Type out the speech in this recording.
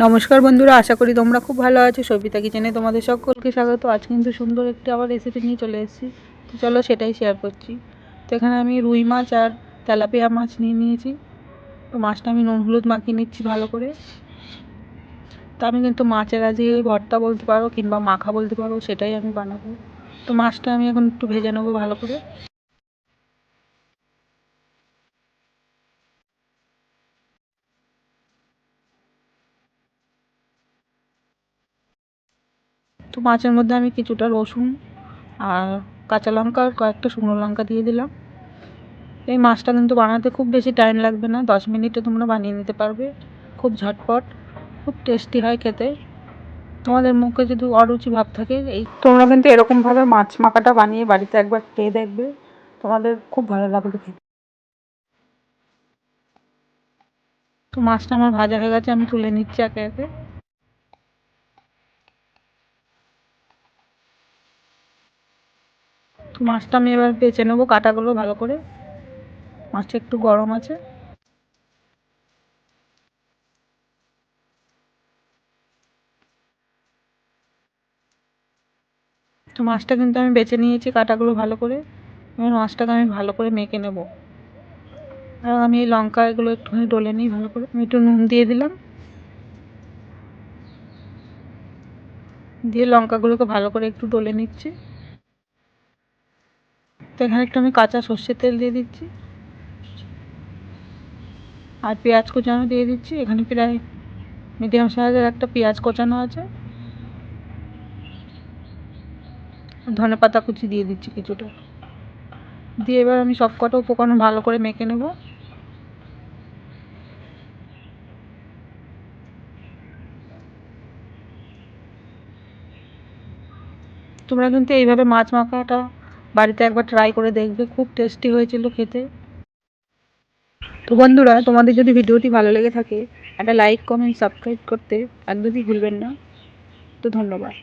নমস্কার বন্ধুরা, আশা করি তোমরা খুব ভালো আছো। সবিতা কিচেনে তোমাদের সকলকে স্বাগত। আজ কিন্তু সুন্দর একটি আবার রেসিপি নিয়ে চলে এসেছি। তো চলো সেটাই শেয়ার করছি। তো এখানে আমি রুই মাছ আর তেলাপিয়া মাছ নিয়ে নিয়েছি। তো মাছটা আমি নুন হলুদ মাখিয়ে নিচ্ছি ভালো করে। তো আমি কিন্তু মাছের আজকে ভর্তা বলতে পারো কিংবা মাখা বলতে পারো, সেটাই আমি বানাবো। তো মাছটা আমি এখন একটু ভেজে নেব ভালো করে। তো মাছের মধ্যে আমি কিছুটা রসুন আর কাঁচা লঙ্কা আর কয়েকটা শুকনো লঙ্কা দিয়ে দিলাম। এই মাছটা কিন্তু বানাতে খুব বেশি টাইম লাগবে না, দশ মিনিটে তোমরা বানিয়ে নিতে পারবে। খুব ঝটপট, খুব টেস্টি হয় খেতে। তোমাদের মুখে যদি অরুচি ভাব থাকে, এই তোমরা কিন্তু এরকমভাবে মাছ মাখাটা বানিয়ে বাড়িতে একবার খেয়ে দেখবে। তোমাদের খুব ভালো লাগবে খেতে। তো মাছটা আমার ভাজা হয়ে গেছে, আমি তুলে নিচ্ছি একে একে তো মাছটা আমি এবার বেছে নেব, কাটাগুলো ভালো করে। মাছটা একটু গরম আছে। তো মাছটা কিন্তু আমি বেছে নিয়েছি কাটাগুলো ভালো করে। এবার মাছটাকে আমি ভালো করে মেখে নেব। আর আমি এই লঙ্কা এগুলো একটুখানি ডলে নিই ভালো করে। আমি একটু নুন দিয়ে দিলাম। দিয়ে লঙ্কাগুলোকে ভালো করে একটু ডলে নিচ্ছি। তো এখানে একটু আমি কাঁচা সর্ষের তেল দিয়ে দিচ্ছি। আর পেঁয়াজ কোচানো দিয়ে দিচ্ছি। এখানে প্রায় মিডিয়াম সাইজের একটা পেঁয়াজ কোচানো আছে। ধনে পাতা কুচি দিয়ে দিচ্ছি কিছুটা। দিয়ে এবার আমি সব কটা উপকরণ ভালো করে মেখে নেব। তোমরা কিন্তু এইভাবে মাছ মাখাটা বাড়িতে একবার ট্রাই করে দেখবে, খুব টেস্টি হয়েছিল খেতে। তো বন্ধুরা, তোমাদের যদি ভিডিওটি ভালো লেগে থাকে, একটা লাইক কমেন্ট সাবস্ক্রাইব করতে একদমই ভুলবেন না। তো ধন্যবাদ।